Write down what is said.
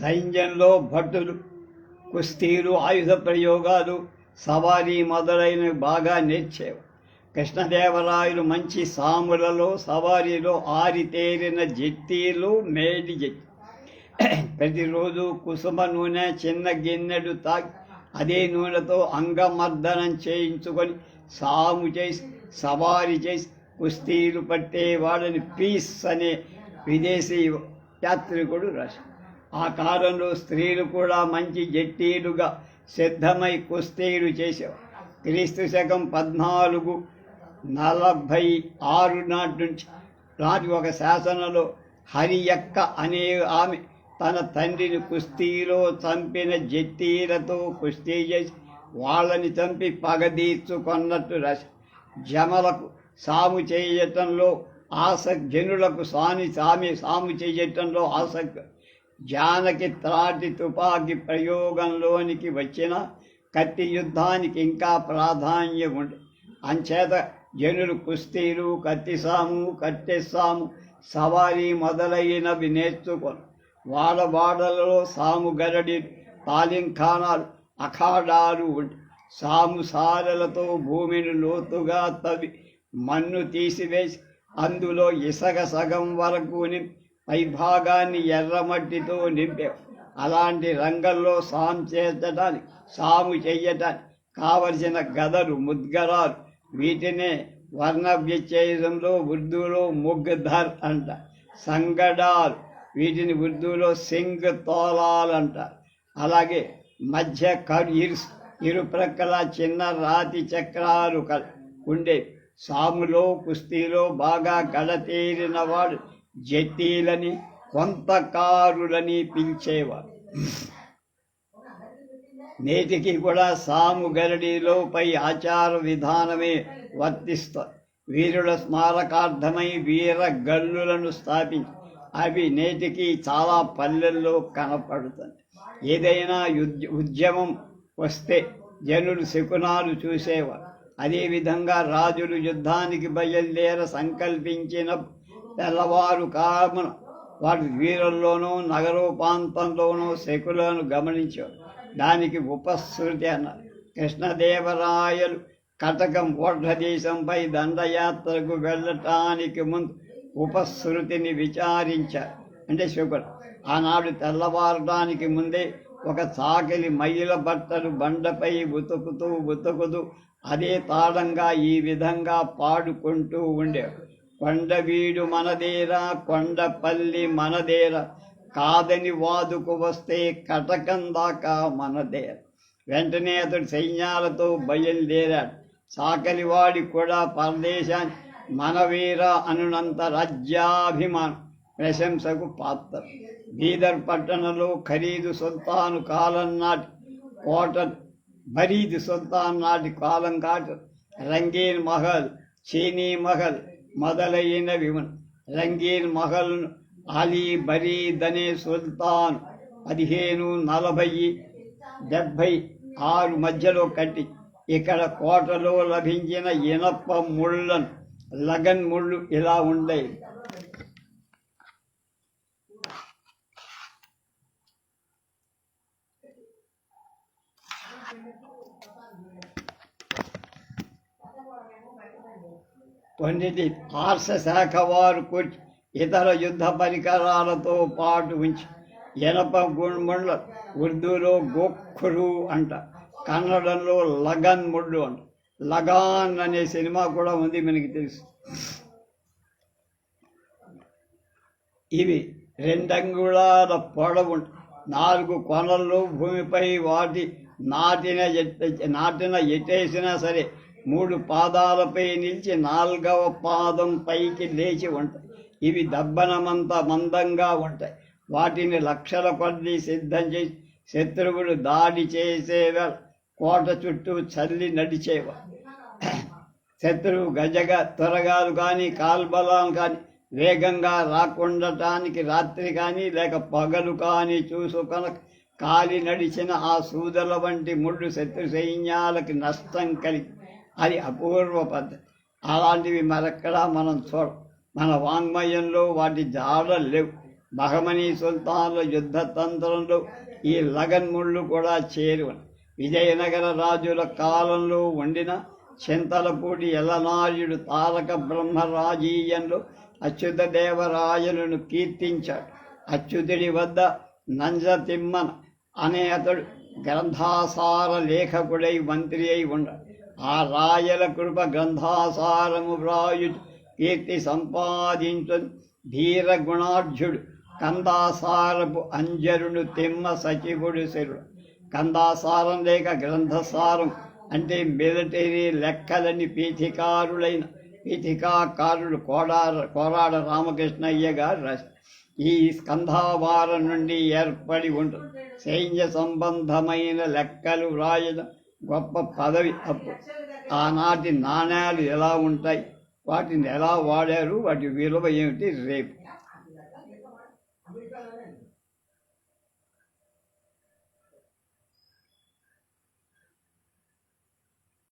సైన్యంలో భటులు కుస్తీలు ఆయుధ ప్రయోగాలు సవారీ మొదలైనవి బాగా నేర్చేవు. కృష్ణదేవరాయలు మంచి సాములలో సవారీలో ఆరితేరిన జట్టీలు మేడి జట్టి ప్రతిరోజు కుసుమ నూనె చిన్న గిన్నెడు తాగి అదే నూనెతో అంగమర్దనం చేయించుకొని సాము చేసి సవారీ చేసి కుస్తీలు పట్టే వాళ్ళని పీస్ అనే విదేశీ యాత్రికుడు రాశాడు ఆ కాలంలో స్త్రీలు కూడా మంచి జట్టీలుగా సిద్ధమై కుస్తీలు చేసేవారు. క్రీస్తు శకం పద్నాలుగు నలభై ఆరు నాటి నుంచి నాటి ఒక శాసనలో హరియక్క అనే ఆమె తన తండ్రిని కుస్తీలో చంపిన జట్టీలతో కుస్తీ చేసి వాళ్ళని చంపి పగదీర్చుకొన్నట్టు రాసి జమలకు సాము చేయటంలో ఆసక్తి జనులకు సాని సామి సాము చేయటంలో ఆసక్తి జానకి త్రాటి తుపాకి ప్రయోగంలోనికి వచ్చిన కత్తి యుద్ధానికి ఇంకా ప్రాధాన్యం ఉంది అంచేత జనులు కుస్తీలు కత్తిసాము కట్టెస్సాము సవారీ మొదలైనవి నేర్చుకొని. వాడవాడలలో సాము గరడి తాలింఖానాలు అఖాడాలు ఉండి. సాము సారలతో భూమిని లోతుగా తవ్వి మన్ను తీసివేసి అందులో ఇసగ సగం వరకు పైభాగాన్ని ఎర్రమట్టితో నింపావు అలాంటి రంగంలో సాము చేర్చడానికి సాము చెయ్యటానికి కావలసిన గదలు ముద్గరాలు వీటినే వర్ణ వ్యత్యయంలో ఉర్దూలో ముగ్ధర్ అంట సంగడాలు వీటిని ఉర్దూలో సింగ్ తోలాలు అంటారు అలాగే మధ్య కరు ఇరుప్రక్కల చిన్న రాతి చక్రాలు కల ఉండే సాములో కుస్తీలో బాగా గడతీరిన వాడు జట్టీలని కొంతకారులని పిలిచేవారు. నేటికి కూడా సాము గరడీలో పై ఆచార విధానమే వర్తిస్తారు వీరుల స్మారకార్థమై వీర గల్లులను స్థాపించి అవి నేటికి చాలా పల్లెల్లో కనపడుతుంది. ఏదైనా ఉద్యమం వస్తే జనులు శకునాలు చూసేవారు. అదేవిధంగా రాజులు యుద్ధానికి బయలుదేర సంకల్పించిన తెల్లవారు కామన వారి వీరుల్లోనూ నగరోపాంతంలోనూ శకులను గమనించారు. దానికి ఉపశృతి అన్నారు. కృష్ణదేవరాయలు కటకం ఓఢదేశంపై దండయాత్రకు వెళ్ళటానికి ముందు ఉపశృతిని విచారించారు. అంటే శుకుడు ఆనాడు తెల్లవారడానికి ముందే ఒక చాకలి మైల బట్టలు బండపై ఉతుకుతూ ఉతుకుతూ అదే తాళంగా ఈ విధంగా పాడుకుంటూ ఉండేవాడు కొండవీడు మనదేరా కొండపల్లి మనదేరా. కాదని వాదుకు వస్తే కటకం దాకా మనదేర. వెంటనే అతడు సైన్యాలతో బయలుదేరాడు. సాకలివాడి కూడా పరదేశాన్ని మనవీర అనునంత రాజ్యాభిమానం ప్రశంసకు పాత్ర. బీదర్ పట్టణంలో ఖరీదు సుల్తాను కాలం నాటి కోట బరీదు సుల్తాన్ నాటి కాలం కాటు. రంగీన్ మహల్ చీనీ మహల్ మొదలైనవి విమన్ రంగీన్ మహల్ అలీ బరీ దనే సుల్తాన్ పదిహేను నలభై డెబ్భై ఆరు మధ్యలో కట్టి ఇక్కడ కోటలో లభించిన ఇనప్ప ముళ్ళను లగన్ ముళ్ళు ఇలా ఉండేవి కొన్నిటి పార్శ్వ శాఖ వారు కొట్టి ఇతర యుద్ధ పరికరాలతో పాటు ఉంచి ఎనప గుండ్ల ఉర్దూలో గోఖురు అంట కన్నడంలో లగన్ ముళ్ళు అంట. లగాన్ అనే సినిమా కూడా ఉంది మనకి తెలుసు. ఇవి రెండంగుళాల పొడవు నాలుగు కొనల్లో భూమిపై వాటి నాటిన ఎట్ నాటిన ఎట్టేసినా సరే మూడు పాదాలపై నిలిచి నాలుగవ పాదం పైకి లేచి ఉంటాయి. ఇవి దబ్బనమంత మందంగా ఉంటాయి. వాటిని లక్షల కొద్ది సిద్ధం చేసి శత్రువులు దాడి చేసేవా కోట చుట్టూ చల్లి నడిచేవారు. శత్రువు గజగా త్వరగాలు కానీ కాల్బలాలు కానీ వేగంగా రాకుండటానికి రాత్రి కానీ లేక పగలు కానీ చూసుకొన కాలి నడిచిన ఆ సూదల వంటి ముళ్ళు శత్రు సైన్యాలకి నష్టం కలిగి అది అపూర్వ పద్ధతి. అలాంటివి మరెక్కడా మనం చూడ మన వాంగ్మయంలో వాటి జాడలు లేవు. బహమనీ సుల్తాన్ల యుద్ధ తంత్రంలో ఈ లగన్ముళ్ళు కూడా చేరు విజయనగర రాజుల కాలంలో వండిన చింతలపూడి ఎల్లనాయుడు తారక బ్రహ్మరాజీయంలో అచ్యుత దేవరాయలను కీర్తించాడు. అచ్యుతుడి వద్ద నంజతిమ్మన అనే అతడు గ్రంథాసార లేఖకుడై మంత్రి అయి ఉన్నాడు ఆ రాయల కృప గ్రంథాసారము వ్రాయుడు కీర్తి సంపాదించు ధీర గుణార్జుడు కందాసారపు అంజరుడు తిమ్మ సచివుడు శరుడు. కందాసారం లేక గ్రంథసారం అంటే మిలిటరీ లెక్కలని పీఠికారులైన పీఠికాకారుడు కోడార కోరాడ రామకృష్ణయ్య గారు రాశారు. ఈ స్కంధావారం నుండి ఏర్పడి ఉంటుంది సైన్య సంబంధమైన లెక్కలు వ్రాయడం గొప్ప పదవి. అప్పు. ఆనాటి నాణ్యాలు ఎలా ఉంటాయి? వాటిని ఎలా వాడారు? వాటి విలువ ఏమిటి? రేపు.